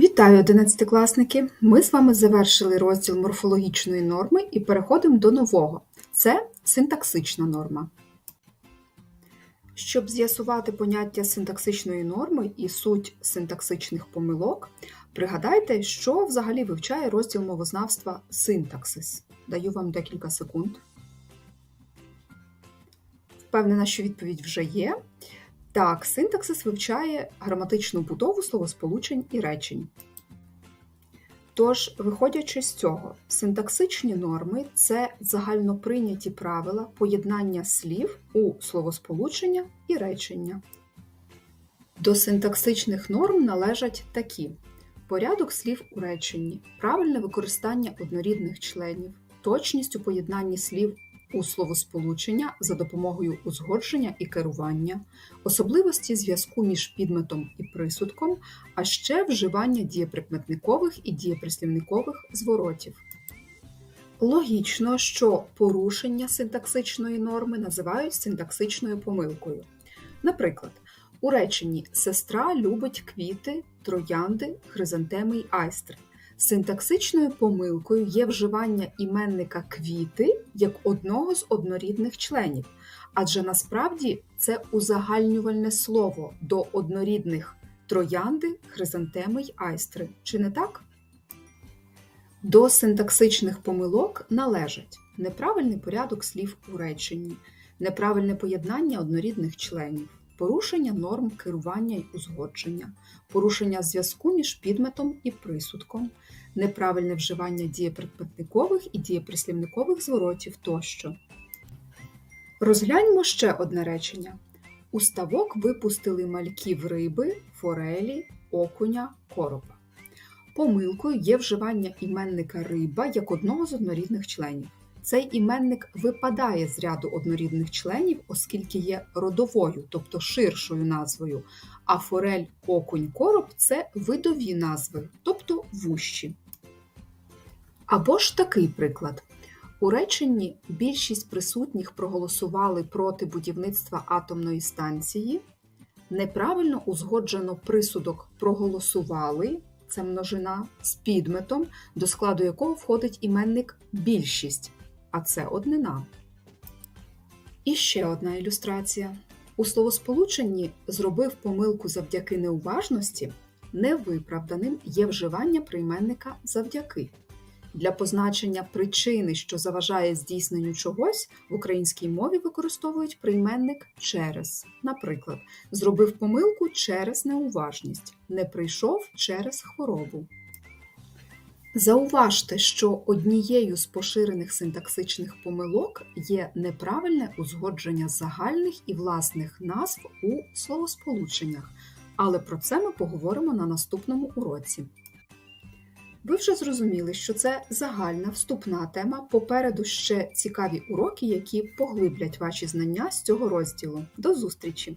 Вітаю, одинадцятикласники! Ми з вами завершили розділ морфологічної норми і переходимо до нового. Це синтаксична норма. Щоб з'ясувати поняття синтаксичної норми і суть синтаксичних помилок, пригадайте, що взагалі вивчає розділ мовознавства синтаксис. Даю вам декілька секунд. Впевнена, що відповідь вже є. Так, синтаксис вивчає граматичну будову словосполучень і речень. Тож, виходячи з цього, синтаксичні норми це загальноприйняті правила поєднання слів у словосполучення і речення. До синтаксичних норм належать такі: порядок слів у реченні, правильне використання однорідних членів, точність у поєднанні слів у словосполучення за допомогою узгодження і керування, особливості зв'язку між підметом і присудком, а ще вживання дієприкметникових і дієприслівникових зворотів. Логічно, що порушення синтаксичної норми називають синтаксичною помилкою. Наприклад, у реченні сестра любить квіти, троянди, хризантеми й айстри. Синтаксичною помилкою є вживання іменника квіти як одного з однорідних членів, адже насправді це узагальнювальне слово до однорідних троянди, хризантеми й айстри. Чи не так? До синтаксичних помилок належать неправильний порядок слів у реченні, неправильне поєднання однорідних членів, порушення норм керування й узгодження, порушення зв'язку між підметом і присудком, неправильне вживання дієприкметникових і дієприслівникових зворотів тощо. Розгляньмо ще одне речення. У ставок випустили мальків риби, форелі, окуня, коропа. Помилкою є вживання іменника риба як одного з однорідних членів. Цей іменник випадає з ряду однорідних членів, оскільки є родовою, тобто ширшою назвою, а форель, окунь, короб це видові назви, тобто вущі. Або ж такий приклад. У реченні більшість присутніх проголосували проти будівництва атомної станції. Неправильно узгоджено присудок проголосували, це множина з підметом, до складу якого входить іменник більшість, а це однина. І ще одна ілюстрація. У словосполученні зробив помилку завдяки неуважності, невиправданим є вживання прийменника завдяки. Для позначення причини, що заважає здійсненню чогось, в українській мові використовують прийменник через. Наприклад, зробив помилку через неуважність, не прийшов через хворобу. Зауважте, що однією з поширених синтаксичних помилок є неправильне узгодження загальних і власних назв у словосполученнях, але про це ми поговоримо на наступному уроці. Ви вже зрозуміли, що це загальна вступна тема. Попереду ще цікаві уроки, які поглиблять ваші знання з цього розділу. До зустрічі!